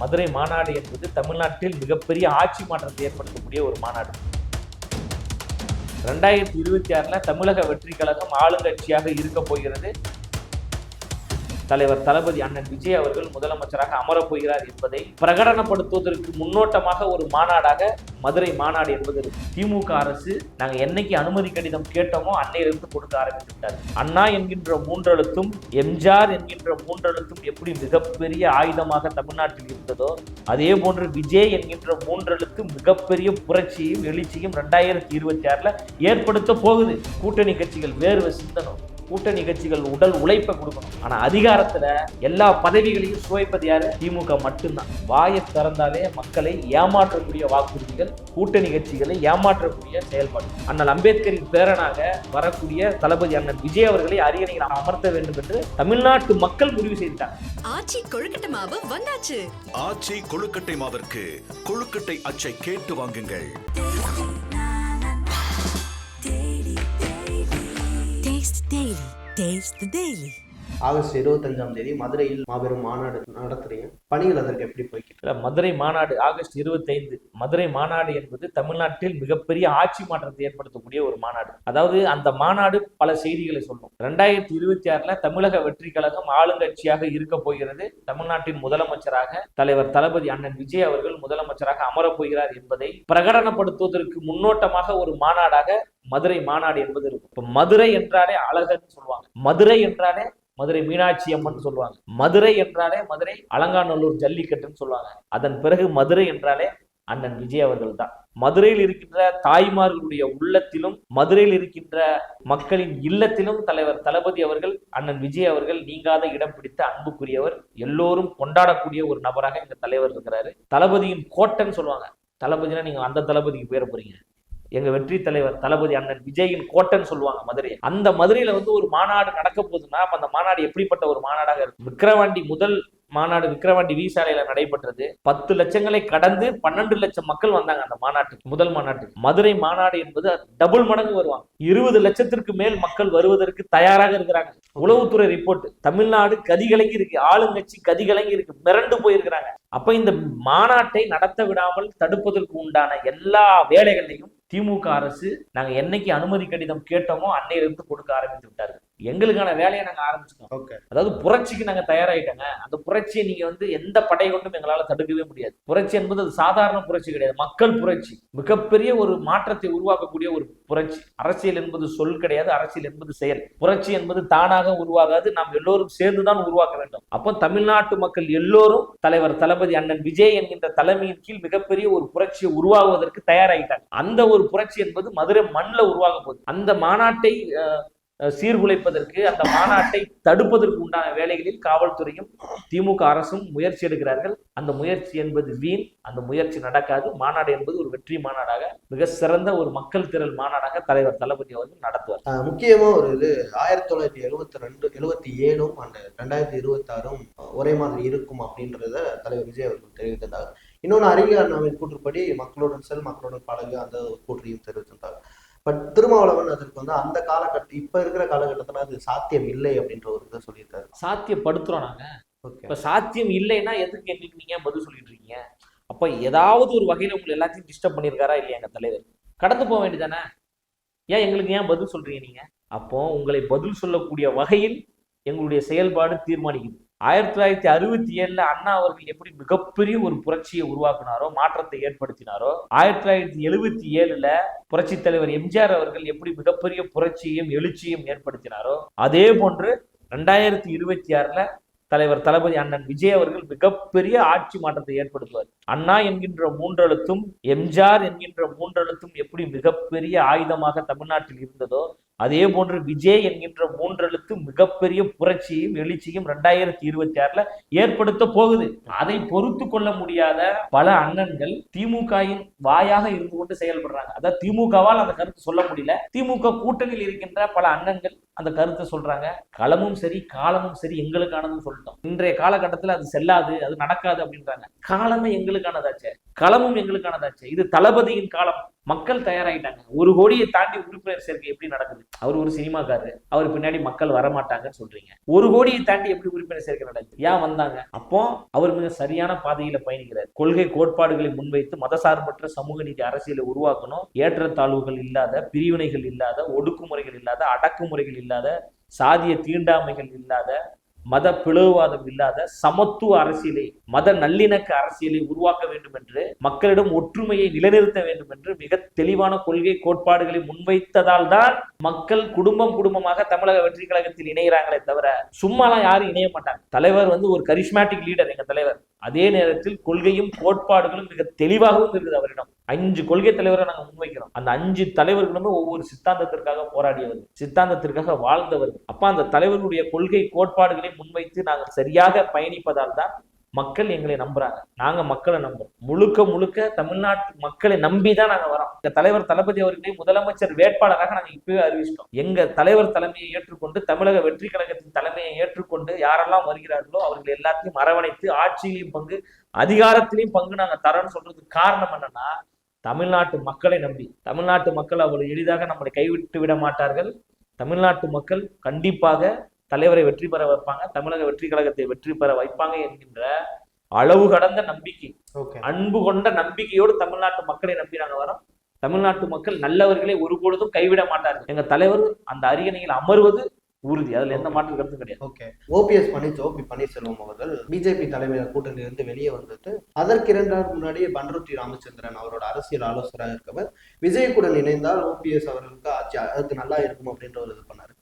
மதுரை மாநாடு என்பது தமிழ்நாட்டில் மிகப்பெரிய ஆட்சி மாற்றத்தை ஏற்படுத்தக்கூடிய ஒரு மாநாடு. ரெண்டாயிரத்தி இருபத்தி ஆறுல தமிழக வெற்றி கழகம் ஆளுங்கட்சியாக இருக்க போகிறது. தலைவர் தளபதி அண்ணன் விஜய் அவர்கள் முதலமைச்சராக அமரப் போகிறார் என்பதை பிரகடனப்படுத்துவதற்கு முன்னோட்டமாக ஒரு மாநாடாக மதுரை மாநாடு என்பது திமுக அரசு நாங்கள் என்னைக்கு அனுமதி கடிதம் கேட்டோமோ அன்னையிலிருந்து கொடுக்க ஆரம்பித்து விட்டார் அண்ணா என்கின்ற மூன்றெழுத்தும் எம்ஜிஆர் என்கின்ற மூன்றெழுத்தும் எப்படி மிகப்பெரிய ஆயுதமாக தமிழ்நாட்டில் இருந்ததோ அதே போன்று விஜய் என்கின்ற மூன்றெழுத்து மிகப்பெரிய புரட்சியும் எழுச்சியும் ரெண்டாயிரத்தி இருபத்தி ஆறில் ஏற்படுத்த போகுது. கூட்டணி கட்சிகள் வேர்வை சிந்தனம். கூட்டணி கட்சிகள் உடல் உழைப்பை கொடுக்கணும். ஆனா அதிகாரத்துல எல்லா பதவிகளையும் சுவைப்பது யாரு? திமுக மட்டும்தான். வாயை திறந்தாலே மக்களை ஏமாற்றக்கூடிய வாக்குறுதிகள் கூட்டணி கட்சிகளை ஏமாற்றக்கூடிய செயல்பாடு. அண்ணல் அம்பேத்கரின் பேரனாக வரக்கூடிய தளபதி அண்ணன் விஜய் அவர்களை அரியணையில் அமர்த்த வேண்டும் என்று தமிழ்நாட்டு மக்கள் முடிவு செய்தார் ஆச்சி கொழுக்கட்டை மாவு வந்தாச்சு. ஆச்சி கொழுக்கட்டை மாவிற்கு கொழுக்கட்டை அச்சை கேட்டு வாங்குங்கள். Dave's the Daily. ஆகஸ்ட் இருபத்தஞ்சாம் தேதி மதுரையில் மாபெரும் மாநாடு நடத்துறீங்க. பணிகள் அதற்கு எப்படி போய்க்கிட்டு மதுரை மாநாடு ஆகஸ்ட் இருபத்தைந்து. மதுரை மாநாடு என்பது தமிழ்நாட்டில் மிகப்பெரிய ஆட்சி மாற்றத்தை ஏற்படுத்தக்கூடிய ஒரு மாநாடு. அதாவது அந்த மாநாடு பல செய்திகளை சொல்லும். ரெண்டாயிரத்தி இருபத்தி ஆறுல தமிழக வெற்றி கழகம் ஆளுங்கட்சியாக இருக்க போகிறது. தமிழ்நாட்டின் முதலமைச்சராக தலைவர் தளபதி அண்ணன் விஜய் அவர்கள் முதலமைச்சராக அமரப் போகிறார் என்பதை பிரகடனப்படுத்துவதற்கு முன்னோட்டமாக ஒரு மாநாடாக மதுரை மாநாடு என்பது இருக்கும். மதுரை என்றாலே அழகன்னு சொல்லுவாங்க. மதுரை என்றாலே மதுரை மீனாட்சி அம்மன் சொல்லுவாங்க. மதுரை என்றாலே மதுரை அலங்காநல்லூர் ஜல்லிக்கட்டுன்னு சொல்லுவாங்க. அதன் பிறகு மதுரை என்றாலே அண்ணன் விஜய் அவர்கள் தான் மதுரையில் இருக்கின்ற தாய்மார்களுடைய உள்ளத்திலும் மதுரையில் இருக்கின்ற மக்களின் இல்லத்திலும் தலைவர் தளபதி அவர்கள் அண்ணன் விஜய் அவர்கள் நீங்காத இடம் பிடித்த அன்புக்குரியவர் எல்லோரும் கொண்டாடக்கூடிய ஒரு நபராக இந்த தலைவர் இருக்கிறாரு. தளபதியின் கோட்டைன்னு சொல்லுவாங்க. தளபதினா நீங்க அந்த தளபதிக்கு பேர போறீங்க. எங்க வெற்றி தலைவர் தளபதி அண்ணன் விஜயின் கோட்டைன்னு சொல்லுவாங்க மதுரை அந்த மதுரையில வந்து ஒரு மாநாடு நடக்க போகுதுன்னா அப்ப அந்த மாநாடு எப்படிப்பட்ட ஒரு மாநாடாக இருக்கும்? விக்கிரவாண்டி முதல் மாநாடு விக்கிரவாண்டி வி சாலையில நடைபெற்றது. பத்து லட்சங்களை கடந்து பன்னெண்டு லட்சம் மக்கள் வந்தாங்க அந்த மாநாட்டுக்கு முதல் மாநாட்டுக்கு. மதுரை மாநாடு என்பது டபுள் மடங்கு வருவாங்க. இருபது லட்சத்திற்கு மேல் மக்கள் வருவதற்கு தயாராக இருக்கிறாங்க. உளவுத்துறை ரிப்போர்ட் தமிழ்நாடு கதிகலங்கி இருக்கு. ஆளுங்கட்சி கதிகலங்கி இருக்கு. மிரண்டு போயிருக்கிறாங்க. அப்ப இந்த மாநாட்டை நடத்த விடாமல் தடுப்பதற்கு உண்டான எல்லா வேலைகளையும் திமுக அரசு நாங்கள் என்னைக்கு அனுமதி கடிதம் கேட்டோமோ அன்னையிலிருந்து கொடுக்க ஆரம்பித்து விட்டார்கள். எங்களுக்கான வேலையை நாங்க ஆரம்பிச்சிட்டோம். ஓகே அதாவது புரட்சிக்கு நாங்க தயாராயிட்டோங்க. அந்த புரட்சியை நீங்க வந்து எந்த படை கொண்டும் எங்களால தடுக்கவே முடியாது. புரட்சி என்பது அது சாதாரண புரட்சி கிடையாது. மக்கள் புரட்சி. மிகப்பெரிய ஒரு மாற்றத்தை உருவாக்கக்கூடிய ஒரு புரட்சி. அரசியல் என்பது சொல் கிடையாது அரசியல் என்பது செயல். புரட்சி என்பது தானாக உருவாகாது. நாம் எல்லோரும் சேர்ந்துதான் உருவாக்க வேண்டும். அப்போ தமிழ்நாட்டு மக்கள் எல்லோரும் தலைவர் தளபதி அண்ணன் விஜய் என்கின்ற தலைமையின் கீழ் மிகப்பெரிய ஒரு புரட்சியை உருவாகுவதற்கு தயாராகிட்டாங்க அந்த ஒரு புரட்சி என்பது மதுரை மண்ணில் உருவாக போகுது. அந்த மாநாட்டை சீர்குலைப்பதற்கு அந்த மாநாட்டை தடுப்பதற்கு உண்டான வேலைகளில் காவல்துறையும் திமுக அரசும் முயற்சி எடுக்கிறார்கள். அந்த முயற்சி என்பது வீண் அந்த முயற்சி நடக்காது. மாநாடு என்பது ஒரு வெற்றி மாநாடாக மிக சிறந்த ஒரு மக்கள் திரள் மாநாடாக தலைவர் தளபதி அவர்கள் நடத்துவார். முக்கியமா ஒரு இது ஆயிரத்தி தொள்ளாயிரத்தி எழுவத்தி ரெண்டு எழுவத்தி ஏழும் அந்த ரெண்டாயிரத்தி இருபத்தி ஆறும் ஒரே மாதிரி இருக்கும் அப்படின்றத தலைவர் விஜய் அவர்கள் தெரிவித்திருந்தார். இன்னொன்று அறிஞர் அண்ணாவின் கூற்றுப்படி மக்களுடன் செல் மக்களுடன் பழகு அந்த கூற்றையும் தெரிவித்திருந்தார். பட் திருமாவளவன் அதற்கு வந்து அந்த காலகட்ட இப்ப இருக்கிற காலகட்டத்துல அது சாத்தியம் இல்லை அப்படின்ற ஒரு இதை சொல்லியிருக்காரு. சாத்தியப்படுத்துறோம் நாங்க. இப்ப சாத்தியம் இல்லைன்னா எதுக்கு எங்களுக்கு நீங்க பதில் சொல்லிட்டு இருக்கீங்க? அப்ப ஏதாவது ஒரு வகையில உங்களை எல்லாத்தையும் டிஸ்டர்ப் பண்ணியிருக்காரா இல்லையா எங்க தலைவர்? கடந்து போக வேண்டியதானே ஏன் எங்களுக்கு ஏன் பதில் சொல்றீங்க நீங்க? அப்போ உங்களை பதில் சொல்லக்கூடிய வகையில் எங்களுடைய செயல்பாடு தீர்மானிக்குது. ஆயிரத்தி தொள்ளாயிரத்தி அறுபத்தி ஏழுல அண்ணா அவர்கள் எப்படி மிகப்பெரிய ஒரு புரட்சியை உருவாக்குனாரோ மாற்றத்தை ஏற்படுத்தினாரோ ஆயிரத்தி தொள்ளாயிரத்தி எழுபத்தி ஏழுல புரட்சி தலைவர் எம்ஜிஆர் அவர்கள் எப்படி மிகப்பெரிய புரட்சியையும் எழுச்சியும் ஏற்படுத்தினாரோ அதே போன்று ரெண்டாயிரத்தி இருபத்தி ஆறுல தலைவர் தளபதி அண்ணன் விஜய் அவர்கள் மிகப்பெரிய ஆட்சி மாற்றத்தை ஏற்படுத்துவார். அண்ணா என்கின்ற மூன்றெழுத்தும் எம்ஜிஆர் என்கின்ற மூன்றெழுத்தும் எப்படி மிகப்பெரிய ஆயுதமாக தமிழ்நாட்டில் இருந்ததோ அதே போன்று விஜய் என்கின்ற மூன்றெழுத்து மிகப்பெரிய புரட்சியும் எழுச்சியும் ரெண்டாயிரத்தி இருபத்தி ஆறுல ஏற்படுத்த போகுது. அதை பொறுத்து கொள்ள முடியாத பல அண்ணன்கள் திமுகவின் வாயாக இருந்து கொண்டு செயல்படுறாங்க. அதாவது திமுகவால் அந்த கருத்து சொல்ல முடியல. திமுக கூட்டணியில் இருக்கின்ற பல அண்ணன்கள் அந்த கருத்தை சொல்றாங்க. களமும் சரி காலமும் சரி எங்களுக்கானதுன்னு சொல்லிட்டோம். இன்றைய காலகட்டத்தில் அது செல்லாது அது நடக்காது அப்படின்றாங்க. காலமே எங்களுக்கானதாச்சே. களமும் எங்களுக்கானதாச்சு. இது தளபதியின் காலம். மக்கள் தயாராயிட்டாங்க. ஒரு கோடியை தாண்டி உறுப்பினர் சேர்க்கை எப்படி நடக்குது? அவர் ஒரு சினிமாக்காரரு. அவர் பின்னாடி மக்கள் வரமாட்டாங்கன்னு சொல்றீங்க. ஒரு கோடியை தாண்டி எப்படி உறுப்பினர் சேர்க்கை நடக்குது? ஏன் வந்தாங்க? அப்போ அவர் மிக சரியான பாதையில பயணிக்கிறார். கொள்கை கோட்பாடுகளை முன்வைத்து மதசார்பற்ற சமூக நீதி அரசியலை உருவாக்கணும். ஏற்றத்தாழ்வுகள் இல்லாத பிரிவினைகள் இல்லாத ஒடுக்குமுறைகள் இல்லாத அடக்குமுறைகள் இல்லாத சாதிய தீண்டாமைகள் இல்லாத மத பிளவுவாதம் இல்லாத சமத்துவ அரசியலை மத நல்லிணக்க அரசியலை உருவாக்க வேண்டும் என்று மக்களிடம் ஒற்றுமையை நிலைநிறுத்த வேண்டும் என்று மிக தெளிவான கொள்கை கோட்பாடுகளை முன்வைத்ததால் தான் மக்கள் குடும்பம் குடும்பமாக தமிழக வெற்றி கழகத்தில் இணைகிறாங்களே தவிர சும்மாலாம் யாரும் இணைய மாட்டாங்க. தலைவர் வந்து ஒரு கரிஷ்மேட்டிக் லீடர் எங்க தலைவர். அதே நேரத்தில் கொள்கையும் கோட்பாடுகளும் மிக தெளிவாகவும் இருக்குது அவரிடம். அஞ்சு கொள்கை தலைவரை நாங்க முன்வைக்கிறோம். அந்த அஞ்சு தலைவர்களுமே ஒவ்வொரு சித்தாந்தத்திற்காக போராடியவர்கள் சித்தாந்தத்திற்காக வாழ்ந்தவர்கள் அப்ப அந்த தலைவர்களுடைய கொள்கை கோட்பாடுகளை முன்வைத்து நாங்கள் சரியாக பயணிப்பதால் தான் மக்கள் எங்களை நம்புறாங்க. நாங்க மக்களை நம்புறோம். முழுக்க முழுக்க தமிழ்நாட்டு மக்களை நம்பி தான் நாங்க வரோம். இந்த தலைவர் தளபதி அவர்களை முதலமைச்சர் வேட்பாளராக நாங்க இப்பவே அறிவிச்சிட்டோம். எங்க தலைவர் தலைமையை ஏற்றுக்கொண்டு தமிழக வெற்றி கழகத்தின் தலைமையை ஏற்றுக்கொண்டு யாரெல்லாம் வருகிறார்களோ அவர்கள் எல்லாத்தையும் அரவணைத்து ஆட்சியிலையும் பங்கு அதிகாரத்திலையும் பங்கு நாங்க தரோம்னு சொல்றதுக்கு காரணம் என்னன்னா தமிழ்நாட்டு மக்களை நம்பி தமிழ்நாட்டு மக்கள் அவ்வளவு எளிதாக நம்மளை கைவிட்டு விட மாட்டார்கள். தமிழ்நாட்டு மக்கள் கண்டிப்பாக தலைவரை வெற்றி பெற வைப்பாங்க தமிழக வெற்றி கழகத்தை வெற்றி பெற வைப்பாங்க என்கின்ற அளவு கடந்த நம்பிக்கை. அன்பு கொண்ட நம்பிக்கையோடு தமிழ்நாட்டு மக்களை நம்பி நாங்க வரோம். தமிழ்நாட்டு மக்கள் நல்லவர்களை ஒருபொழுதும் கைவிட மாட்டார்கள். எங்க தலைவர் அந்த அரியணையில் அமர்வது உறுதி. அதுல எந்த மாற்று கருத்தும் கிடையாது. Okay OPS Panneer OP Panneerselvam அவர்கள் பிஜேபி தலைமையில கூட்டணியிலிருந்து வெளியே வந்துட்டு அதற்கு இரண்டு நாள் முன்னாடியே பன்ருட்டி ராமச்சந்திரன் அவரோட அரசியல் ஆலோசகராக இருக்கவர். விஜய்குடன் இணைந்தால் ஓபிஎஸ் அவர்களுக்கு ஆட்சி அதுக்கு நல்லா இருக்கும் அப்படின்ற ஒரு இது பண்ணாரு.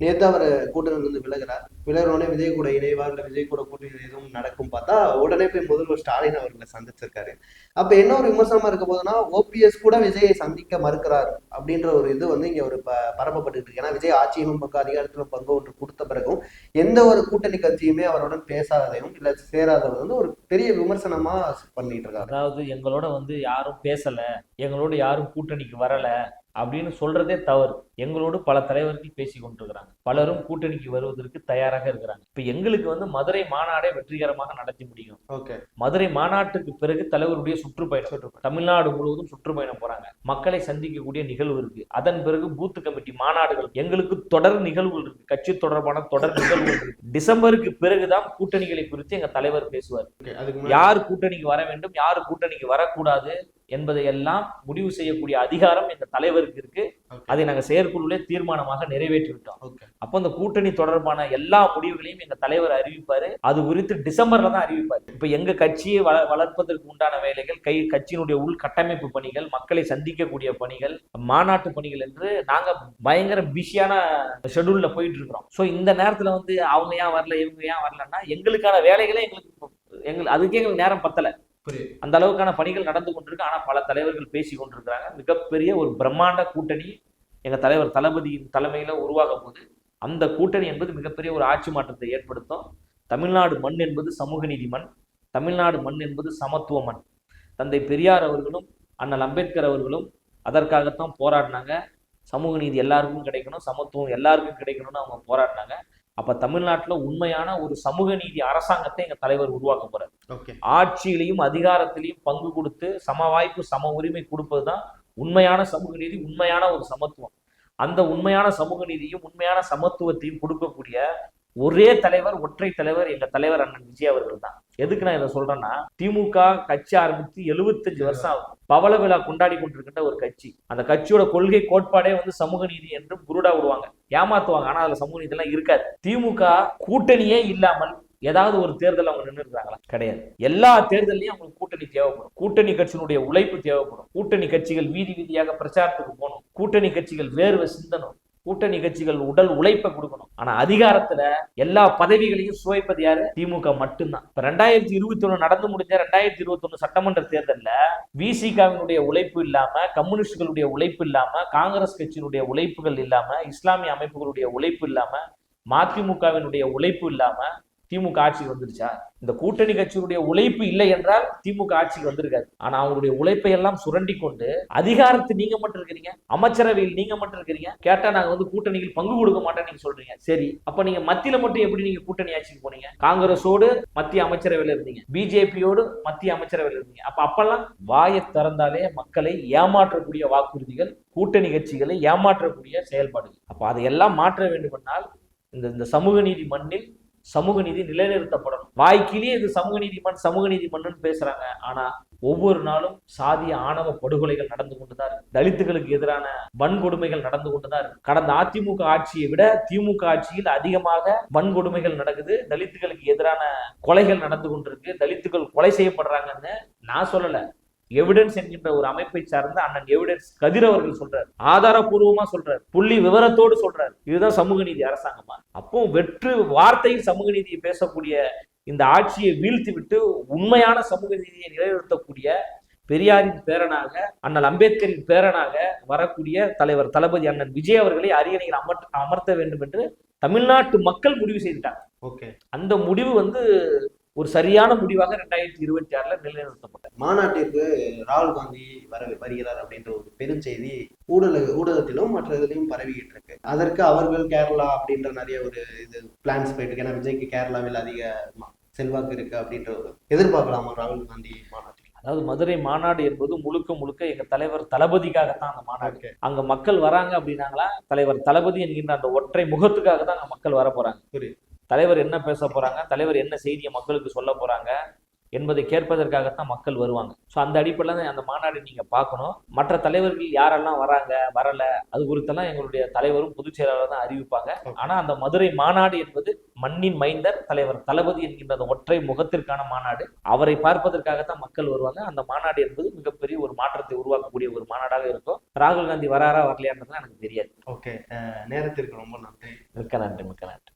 நேத்து அவர் கூட்டணியிலிருந்து விலகிறார். விலகிறோடனே விஜய் கூட இணைவார் இல்ல விஜய் கூட கூட்டணி எதுவும் நடக்கும் பார்த்தா உடனே போய் முதல்வர் ஸ்டாலின் அவர்களை சந்திச்சிருக்காரு. அப்ப என்ன ஒரு விமர்சனமா இருக்க போதுன்னா ஓபிஎஸ் கூட விஜயை சந்திக்க மறுக்கிறார் அப்படின்ற ஒரு இது வந்து இங்க ஒரு ப பரப்பப்பட்டு இருக்கு. ஏன்னா விஜய் ஆட்சியிலும் பங்கு அதிகாரத்திலும் பங்கு ஒன்று கொடுத்த பிறகும் எந்த ஒரு கூட்டணி கட்சியுமே அவருடன் பேசாததையும் இல்ல சேராதது வந்து ஒரு பெரிய விமர்சனமா பண்ணிட்டு இருக்காங்க அதாவது எங்களோட வந்து யாரும் பேசல எங்களோட யாரும் கூட்டணிக்கு வரல அப்படின்னு சொல்றதே தவறு. எங்களோடு பல தலைவர்கள் பேசி கொண்டிருக்கிறாங்க. பலரும் கூட்டணிக்கு வருவதற்கு தயாராக இருக்கிறாங்க. இப்ப எங்களுக்கு வந்து மதுரை மாநாடை வெற்றிகரமாக நடத்தி முடியும். ஓகே. மதுரை மாநாட்டுக்கு பிறகு தலைவருடைய சுற்றுப்பயணம். தமிழ்நாடு முழுவதும் சுற்றுப்பயணம் போறாங்க. மக்களை சந்திக்கக்கூடிய நிகழ்வு இருக்கு. அதன் பிறகு பூத் கமிட்டி மாநாடுகள். எங்களுக்கு தொடர் நிகழ்வுகள் இருக்கு. கட்சி தொடர்பான தொடர் நிகழ்வுகள் இருக்கு. டிசம்பருக்கு பிறகுதான் கூட்டணிகளை குறித்து எங்க தலைவர் பேசுவார். யார் கூட்டணிக்கு வர வேண்டும் யார் கூட்டணிக்கு வரக்கூடாது என்பதை எல்லாம் முடிவு செய்யக்கூடிய அதிகாரம் எங்க தலைவருக்கு இருக்கு. அதை நாங்க செயற்குழுவிலே தீர்மானமாக நிறைவேற்றி விட்டோம் அப்போ அந்த கூட்டணி தொடர்பான எல்லா முடிவுகளையும் எங்க தலைவர் அறிவிப்பாரு. அது குறித்து டிசம்பர்ல தான் அறிவிப்பாரு. இப்ப எங்க கட்சியை வள வளர்ப்பதற்கு உண்டான வேலைகள் கை கட்சியினுடைய உள்கட்டமைப்பு பணிகள் மக்களை சந்திக்கக்கூடிய பணிகள் மாநாட்டு பணிகள் என்று நாங்க பயங்கர பிஸியான ஷெடியூல்ல போயிட்டு இருக்கிறோம் சோ இந்த நேரத்துல வந்து அவங்க ஏன் வரல இவங்க ஏன் வரலன்னா எங்களுக்கான வேலைகளே எங்களுக்கு எங்களுக்கு அதுக்கே எங்களுக்கு நேரம் பத்தல. அந்த அளவுக்கான பணிகள் நடந்து கொண்டிருக்கு. ஆனால் பல தலைவர்கள் பேசி கொண்டிருக்கிறாங்க. மிகப்பெரிய ஒரு பிரம்மாண்ட கூட்டணி எங்கள் தலைவர் தளபதியின் தலைமையில் உருவாக போது அந்த கூட்டணி என்பது மிகப்பெரிய ஒரு ஆட்சி மாற்றத்தை ஏற்படுத்தும். தமிழ்நாடு மண் என்பது சமூக நீதி மண். தமிழ்நாடு மண் என்பது சமத்துவ மண். தந்தை பெரியார் அவர்களும் அண்ணல் அம்பேத்கர் அவர்களும் அதற்காகத்தான் போராடினாங்க. சமூக நீதி எல்லாருக்கும் கிடைக்கணும் சமத்துவம் எல்லாருக்கும் கிடைக்கணும்னு அவங்க போராடினாங்க. அப்ப தமிழ்நாட்டுல உண்மையான ஒரு சமூக நீதி அரசாங்கத்தை எங்க தலைவர் உருவாக்க போறார். ஆட்சியிலையும் அதிகாரத்திலையும் பங்கு கொடுத்து சம வாய்ப்பு சம உரிமை கொடுப்பதுதான் உண்மையான சமூக நீதி உண்மையான ஒரு சமத்துவம். அந்த உண்மையான சமூக நீதியும் உண்மையான சமத்துவத்தையும் கொடுக்கக்கூடிய ஒரே தலைவர் ஒற்றை தலைவர் எங்க தலைவர் அண்ணன் விஜய் அவர்கள் தான். எதுக்கு நான் இதை சொல்றேன்னா திமுக கட்சி ஆரம்பித்து எழுபத்தஞ்சு வருஷம் ஆகும் பவள விழா கொண்டாடி கொண்டிருக்கின்ற ஒரு கட்சி. அந்த கட்சியோட கொள்கை கோட்பாடே வந்து சமூக நீதி என்று புருடா விடுவாங்க. ஏமாத்துவாங்க. ஆனா அதுல சமூக நீதி இருக்காது. திமுக கூட்டணியே இல்லாமல் ஏதாவது ஒரு தேர்தல் அவங்க நின்று இருக்காங்களா கிடையாது. எல்லா தேர்தலையும் அவங்களுக்கு கூட்டணி தேவைப்படும். கூட்டணி கட்சியினுடைய உழைப்பு தேவைப்படும். கூட்டணி கட்சிகள் வீதி வீதியாக பிரச்சாரத்துக்கு போகணும். கூட்டணி கட்சிகள் வேர்வை சிந்தணும். கூட்டணி கட்சிகள் உடல் உழைப்பை கொடுக்கணும். ஆனா அதிகாரத்துல எல்லா பதவிகளையும் சுவைப்பது யாரு? திமுக மட்டும்தான். இப்ப ரெண்டாயிரத்தி இருபத்தி ஒண்ணு நடந்து முடிஞ்ச ரெண்டாயிரத்தி இருபத்தி ஒண்ணு சட்டமன்ற தேர்தல்ல விசிகாவினுடைய உழைப்பு இல்லாம கம்யூனிஸ்டுகளுடைய உழைப்பு இல்லாம காங்கிரஸ் கட்சியினுடைய உழைப்புகள் இல்லாம இஸ்லாமிய அமைப்புகளுடைய உழைப்பு இல்லாம மதிமுகவினுடைய உழைப்பு இல்லாம திமுக ஆட்சிக்கு வந்துருச்சா இந்த கூட்டணி கட்சியுடைய உழைப்பு இல்லை என்றால் திமுக ஆட்சிக்கு வந்திருக்காது. ஆனா அவங்களுடைய உழைப்பை எல்லாம் சுரண்டி கொண்டு அதிகாரத்தை நீங்க மட்டும் இருக்கிறீங்க அமைச்சரவையில் நீங்க மட்டும் இருக்கிறீங்க கேட்டா நாங்க வந்து கூட்டணியில் பங்கு கொடுக்க மாட்டோம் நீங்க சொல்றீங்க. சரி அப்ப நீங்க மத்தியில மட்டும் எப்படி நீங்க கூட்டணி ஆட்சிக்கு போனீங்க? காங்கிரஸோடு மத்திய அமைச்சரவையில் இருந்தீங்க பிஜேபியோடு மத்திய அமைச்சரவையில் இருந்தீங்க. அப்ப அப்பெல்லாம் வாயை திறந்தாலே மக்களை ஏமாற்றக்கூடிய வாக்குறுதிகள் கூட்டணி கட்சிகளை ஏமாற்றக்கூடிய செயல்பாடுகள். அப்ப அதையெல்லாம் மாற்ற வேண்டுமென்றால் இந்த இந்த சமூக நீதி மண்ணில் சமூக நீதி நிலைநிறுத்தப்படணும். வாய்க்கிலேயே இது சமூக நீதி மண் சமூக நீதி மண்ணுன்னு பேசுறாங்க. ஆனா ஒவ்வொரு நாளும் சாதிய ஆணவ படுகொலைகள் நடந்து கொண்டுதான் இருக்கு. தலித்துகளுக்கு எதிரான வன்கொடுமைகள் நடந்து கொண்டுதான் இருக்கு. கடந்த அதிமுக ஆட்சியை விட திமுக ஆட்சியில் அதிகமாக வன்கொடுமைகள் நடக்குது. தலித்துகளுக்கு எதிரான கொலைகள் நடந்து கொண்டிருக்கு. தலித்துகள் கொலை செய்யப்படுறாங்கன்னு நான் சொல்லல. எவிடன்ஸ் என்கின்ற ஒரு அமைப்பை சார்ந்த அண்ணன் எவிடன்ஸ் கதிர் அவர்கள் சொல்றாரு. ஆதாரபூர்வமா சொல்றாரு. புள்ளி விவரத்தோடு சொல்றாரு. இதுதான் சமூக நீதி அரசாங்கமா? அப்போ வெற்று வார்த்தையில் சமூக நீதியை பேசக்கூடிய இந்த ஆட்சியை வீழ்த்தி விட்டு உண்மையான சமூக நீதியை நிலைநிறுத்தக்கூடிய பெரியாரின் பேரனாக அண்ணல் அம்பேத்கரின் பேரனாக வரக்கூடிய தலைவர் தளபதி அண்ணன் விஜய் அவர்களை அரியணையில் அமர்த்த அமர்த்த வேண்டும் என்று தமிழ்நாட்டு மக்கள் முடிவு செய்துட்டாங்க. ஓகே. அந்த முடிவு வந்து ஒரு சரியான முடிவாக ரெண்டாயிரத்தி இருபத்தி ஆறுல நிலைநிறுத்தப்பட்டது. மாநாட்டிற்கு ராகுல் காந்தி வர வருகிறார் அப்படின்ற ஒரு பெருஞ்செய்தி ஊடக ஊடகத்திலும் மற்ற இதுலையும் பரவிக்கிட்டு இருக்கு. அதற்கு அவர்கள் கேரளா அப்படின்ற நிறைய ஒரு இது பிளான்ஸ் போயிட்டு இருக்கு ஏன்னா விஜய்க்கு கேரளாவில் அதிக ம- செல்வாக்கு இருக்கு அப்படின்ற ஒரு எதிர்பார்க்கலாமா ராகுல் காந்தி மாநாட்டில்? அதாவது மதுரை மாநாடு என்பது முழுக்க முழுக்க எங்க தலைவர் தளபதிக்காகத்தான் அந்த மாநாடு. அங்க மக்கள் வராங்க அப்படின்னாங்களா? தலைவர் தளபதி என்கின்ற அந்த ஒற்றை முகத்துக்காக தான் அங்க மக்கள் வர போறாங்க புரியுது. தலைவர் என்ன பேச போறாங்க தலைவர் என்ன செய்தியை மக்களுக்கு சொல்ல போறாங்க என்பதை கேட்பதற்காகத்தான் மக்கள் வருவாங்க. ஸோ அந்த அடிப்படையில் அந்த மாநாடு நீங்க பார்க்கணும். மற்ற தலைவர்கள் யாரெல்லாம் வராங்க வரல அது குறித்தெல்லாம் எங்களுடைய தலைவரும் பொதுச் செயலாளர் தான் அறிவிப்பாங்க. Okay. ஆனா அந்த மதுரை மாநாடு என்பது மண்ணின் மைந்தர் தலைவர் தளபதி என்கின்ற அந்த ஒற்றை முகத்திற்கான மாநாடு. அவரை பார்ப்பதற்காகத்தான் மக்கள் வருவாங்க. அந்த மாநாடு என்பது மிகப்பெரிய ஒரு மாற்றத்தை உருவாக்கக்கூடிய ஒரு மாநாடாக இருக்கும். ராகுல் காந்தி வராரா வரலையான்றதுலாம் எனக்கு தெரியாது. ஓகே நேரத்திற்கு ரொம்ப நன்றி. மிக்க நன்றி மிக்க நன்றி.